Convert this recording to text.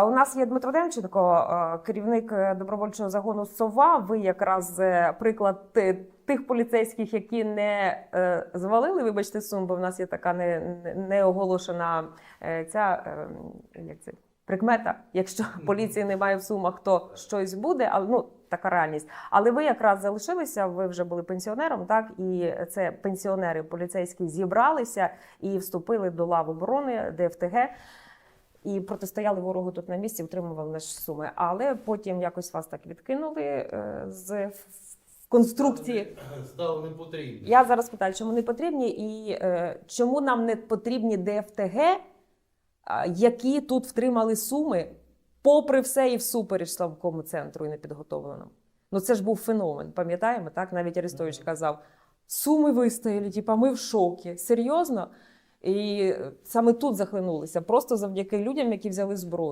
У нас є Дмитро Демченко, е, керівник е, добровольчого загону Сова. Ви якраз е, приклад тих поліцейських, які не звалили, вибачте, сум, бо в нас є така не, не- оголошена ця як це. Прикмета, якщо поліції немає в сумах, то щось буде, але ну така реальність. Але ви якраз залишилися, ви вже були пенсіонером, так і це пенсіонери поліцейські зібралися і вступили до лав оборони ДФТГ. І протистояли ворогу тут на місці, втримували наші суми. Але потім якось вас так відкинули е, з конструкції. Стало не потрібно. Я зараз питаю, чому не потрібні, і е, чому нам не потрібні ДФТГ, які тут втримали суми, попри все і всупереч славкому центру і непідготовленому. Ну це ж був феномен, пам'ятаємо, так? Навіть Арестович казав: суми вистояли, типа ми в шокі. Серйозно? І саме тут захлинулися, просто завдяки людям, які взяли зброю.